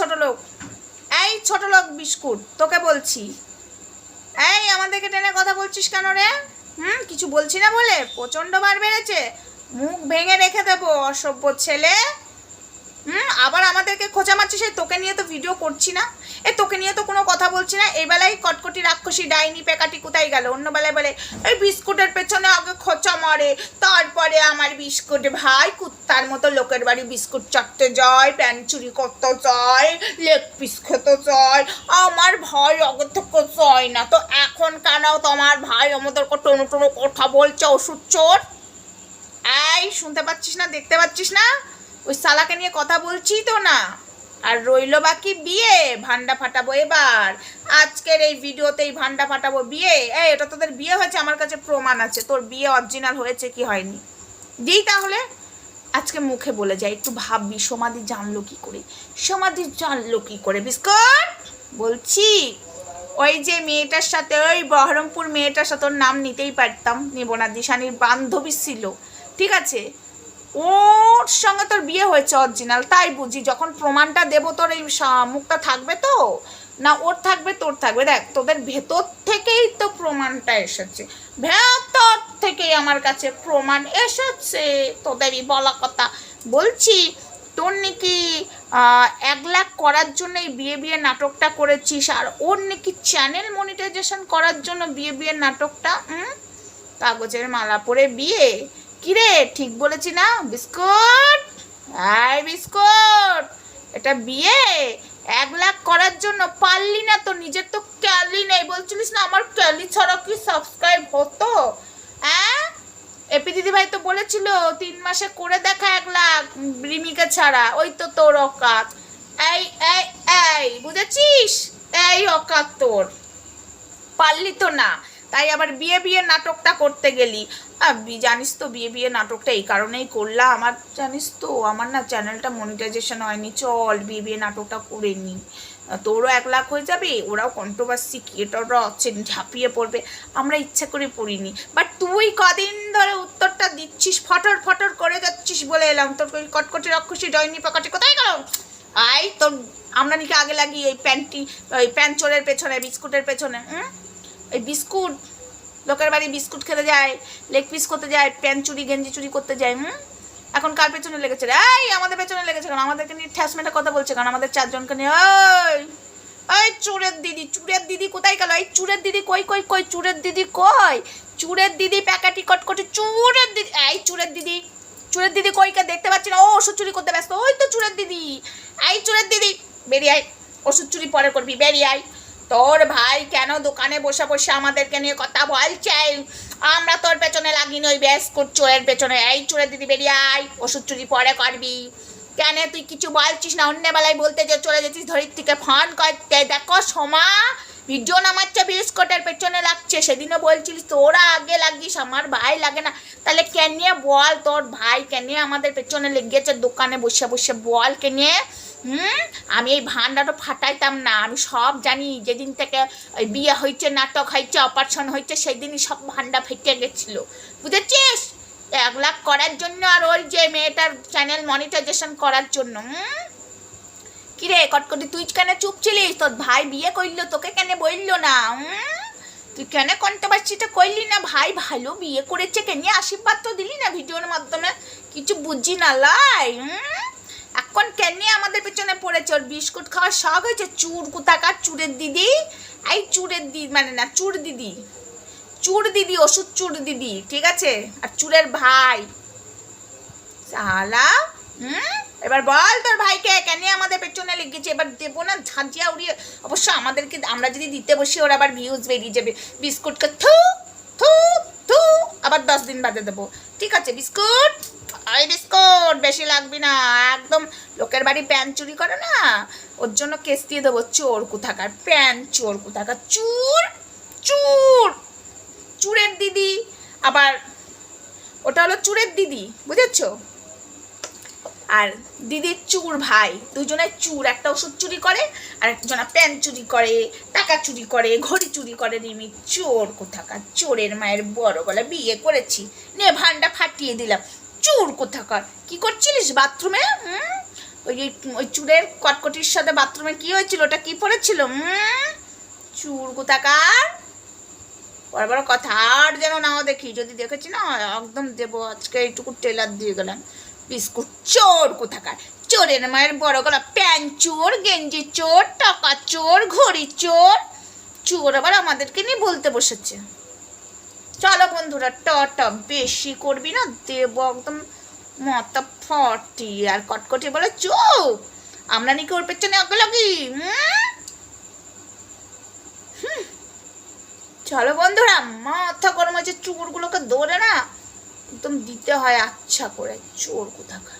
ছোট লোক। এই ছোট লোক বিস্কুট, তোকে বলছি। এই, আমাদেরকে টেনে কথা বলছিস কেন রে? হুম, কিছু বলছি না বলে? প্রচণ্ড বার বেড়েছে। মুখ ভেঙে রেখে দেবো, অসভ্য ছেলে। হুম, আবার আমাদেরকে খোঁচা মারছে সে তোকে নিয়ে তো ভিডিও করছি না। এ তোকে নিয়ে তো কোনো কথা বলছি না। এই বেলায় কটকটি রাক্ষসী ডাইনি পেকাটি কোথায় গেল? অন্য বেলায় বলে, এই বিস্কুটের পেছনে আগে খোঁচা মারে, তারপরে আমার বিস্কুট। ভাই, কুত্তার মতো লোকের বাড়ি বিস্কুট চাটতে যায় প্যান চুরি করতে যায়, লেগ পিস খেতে চায় আমার ভাই আগে থেকে চায় না। তো এখন কেন তোমার ভাই আমাদেরকে টোনো টোনো কথা বলছে, ওষুধ চোর? এই, শুনতে পাচ্ছিস না? দেখতে পাচ্ছিস না? ওই সালাকে নিয়ে কথা বলছি তো না। আর রইল বাকি বিয়ে, ভান্ডা ফাটাবো এবার। আজকের এই ভিডিওতেই ভান্ডা ফাটাবো বিয়ে। এই এটা তোদের বিয়ে হয়েছে, আমার কাছে প্রমাণ আছে। তোর বিয়ে অরিজিনাল হয়েছে কি হয়নি? দিই তাহলে। আজকে মুখে বলে যাই, একটু ভাববি, সমাধি জানলো কি করে? সমাধি জানলো কি করে? বিস্কুট! বলছি, ওই যে মেয়েটার সাথে, ওই বহরমপুর মেয়েটার সাথে, ওর নাম নিতেই পারতাম। নেব না, দিশানির বান্ধবী ছিল। ঠিক আছে? ওর সঙ্গে তোর বিয়ে হয়েছে অরিজিনাল তাই বুঝি। যখন প্রমাণটা দেবো, তোর এই মুখটা থাকবে তো? না, ওর থাকবে, তোর থাকবে। দেখ, তোদের ভেতর থেকেই তো প্রমাণটা এসেছে। ভেতর থেকেই আমার কাছে প্রমাণ এসেছে, তোদেরই বলা কথা। বলছি, তোর নাকি এক লাখ করার জন্য এই বিয়ে বিয়ে নাটকটা করেছিস, আর ওর নাকি চ্যানেল মনিটাইজেশন করার জন্য বিয়ে বিয়ে নাটকটা কাগজের মালা পরে বিয়ে? কিরে? ঠিক বলেছি না? বিস্কুট? আই বিস্কুট। এটা বিয়ে? এক লাখ করার জন্য পারলি না তো? নিজের তো ক্যালি নেই। বলছিলিস না আমার ক্যালি ছাড়া কি সাবস্ক্রাইব হতো? হ্যাঁ এপি দিদি ভাই তো বলেছিল, তিন মাসে করে দেখা এক লাখ। রিমিকা ছাড়া। ওই তো তোর অকাত। এই এই এই, বুঝেছিস? এই অকাত তোর। পারলি তো না। তাই আবার বিয়ে বিয়ে নাটকটা করতে গেলি। জানিস তো বিয়ে বিয়ে নাটকটা এই কারণেই করলাম। আমার, জানিস তো, আমার না চ্যানেলটা মনিটাইজেশন হয়নি। চল বিয়ে বিয়ে নাটকটা করে নি। তোরও এক লাখ হয়ে যাবে, ওরাও কন্ট্রোভার্সি ক্রিয়েটররা আছেন ঝাঁপিয়ে পড়বে। আমরা ইচ্ছা করে পড়িনি। বাট তুই কদিন ধরে উত্তরটা দিচ্ছিস, ফটর ফটর করে যাচ্ছিস বলে এলাম। তোর কটকটি রক্ষসী ডয়নি পাকাটি কোথায় গেল? আই তোর আমরা নাকি আগে লাগি এই প্যান্টটি ওই প্যান্ট চোরের পেছনে, বিস্কুটের পেছনে, হুম? এই বিস্কুট, লোকের বাড়ি বিস্কুট খেতে যায় লেগ পিস করতে যায় প্যান্ট চুরি, গেঞ্জি চুরি করতে যায়, হুম? এখন কার পেছনে লেগেছে এই, আমাদের পেছনে লেগেছে কারণ আমাদেরকে নিয়ে ঠ্যাসমেটা কথা বলছে কারণ আমাদের চারজনকে নিয়ে, ওই ওই চুরের দিদি চুরের দিদি কোথায় গেল? এই চুরের দিদি কই কই কই? চুরের দিদি কই? চুরের দিদি প্যাকাটি কটকটি, চুরের দিদি, এই চুরের দিদি চুরের দিদি কই কইকে দেখতে পাচ্ছি না? ও ওষুধ চুরি করতে ব্যস্ত, ওই তো চুরের দিদি, এই চুরের দিদি, বেরিয়ে আয়, ওষুধ চুরি পরে করবি, বেরিয়ে আয়। তোর ভাই কেন দোকানে বসে বসে আমাদেরকে নিয়ে কথা বলছে? আমরা তোর পেছনে লাগিনি ওই বিস্কুট চোরের পেছনে। এই চোরে দিদি বেরিয়ে আয়, ওষুধ চুরি পরে করবি। কেন তুই কিছু বলছিস না? অন্য বেলায় বলতে যে চলে যেতিস ধরির থেকে ফোন করতে। দেখো সোমা, ভিডিও নামাচ্ছে বিস্কুটের পেছনে লাগছে। সেদিনও বলছিলিস, তোরা আগে লাগিস, আমার ভাই লাগে না। তাহলে কেন বল তোর ভাই? কেন আমাদের পেছনে লেগেছে দোকানে বসে বসে? বল কে নিয়ে হুম? আমি এই ভান্ডাটা ফাটাইতাম না। আমি সব জানি, যেদিন থেকে ওই বিয়ে হয়েছে নাটক হয়েছে অপারেশন হয়েছে সেই দিনই সব ভান্ডা ফেটে গেছিল। বুঝেছিস? এক লাখ করার জন্য আর ওই যে মেয়েটার চ্যানেল মনিটাইজেশন করার জন্য, হুম? কিরে, কটকটি, তুই কেন চুপ ছিলিস? তোর ভাই বিয়ে করল তোকে কেন বলল না? তুই কেন কন্ট্রোভার্সিটা করলি না? ভাই ভালো বিয়ে করেছে, কেন আশীর্বাদ তো দিলি না ভিডিওর মাধ্যমে? কিছু বুঝি না, লাই, হুম? এখন কেন আমাদের পেছনে পড়েছে ওর বিস্কুট খাওয়ার শখ হয়েছে? চুর কোথাকার? চুরের দিদি? এই চুরের দিদি মানে না, চুর দিদি। চুর দিদি, ওষুধ চুর দিদি, ঠিক আছে? আর চুরের ভাই। সালা হুম? এবার বল তোর ভাইকে, কেন আমাদের পেছনে লেগেছে? এবার দেবো না, ঝাঁঝিয়া উড়িয়ে। অবশ্য আমাদেরকে আমরা যদি দিতে বসি, ওর আবার ভিউজ বেরিয়ে যাবে। বিস্কুটকে থু থু থু, আবার দশ দিন বাদে দেবো। ঠিক আছে, বিস্কুট। ওই বিস্কুট বেশি লাগবে না। একদম লোকের বাড়ি প্যান চুরি করে না, ওর জন্য কেস দিয়ে দেবো। চোর কোথাকার প্যান, চোর কোথাকার চুর চুর, চুরের দিদি। আবার ওটা হলো চুরের দিদি, বুঝেছ? আর দিদির চুর ভাই, দুজনে চুর। একটা ওষুধ চুরি করে, আর একজনা প্যান চুরি করে, টাকা চুরি করে, ঘড়ি চুরি করে রিমি। চোর কোথাকার, চোরের মায়ের বড় গলা বিয়ে করেছি। নে ভান্ডা ফাটিয়ে দিলাম। চুর কোথাকার। কি করছিলিস বাথরুমে? হুম? ওই ওই চুলের কটকটির সাথে বাথরুমে কি হয়েছিল? ওটা কি পড়েছিল? চুর কোথাকার? বড় বড় কথা আর যেন নাও দেখি। যদি দেখেছি না, একদম দেবো। আজকে এইটুকু টেলার দিয়ে গেলাম। বিস্কুট চোর কোথাকার। চোরের মায়ের বড় গলা। প্যান্ট চোর, গেঞ্জি চোর, টাকা চোর, ঘড়ি চোর। চোর আবার আমাদেরকে নিয়ে বলতে বসেছে। চলো বন্ধুরা, টটা বেশি করবি না, দেব একদম মাথা ফটি, আর কটকটি বলে, চুপ, আমরা নাকি ওর পেছনে আগে লাগি চলো বন্ধুরা, মাথা গরম আছে চোরগুলোকে ধরে না, একদম দিতে হয় আচ্ছা করে, চোর কোথাকার।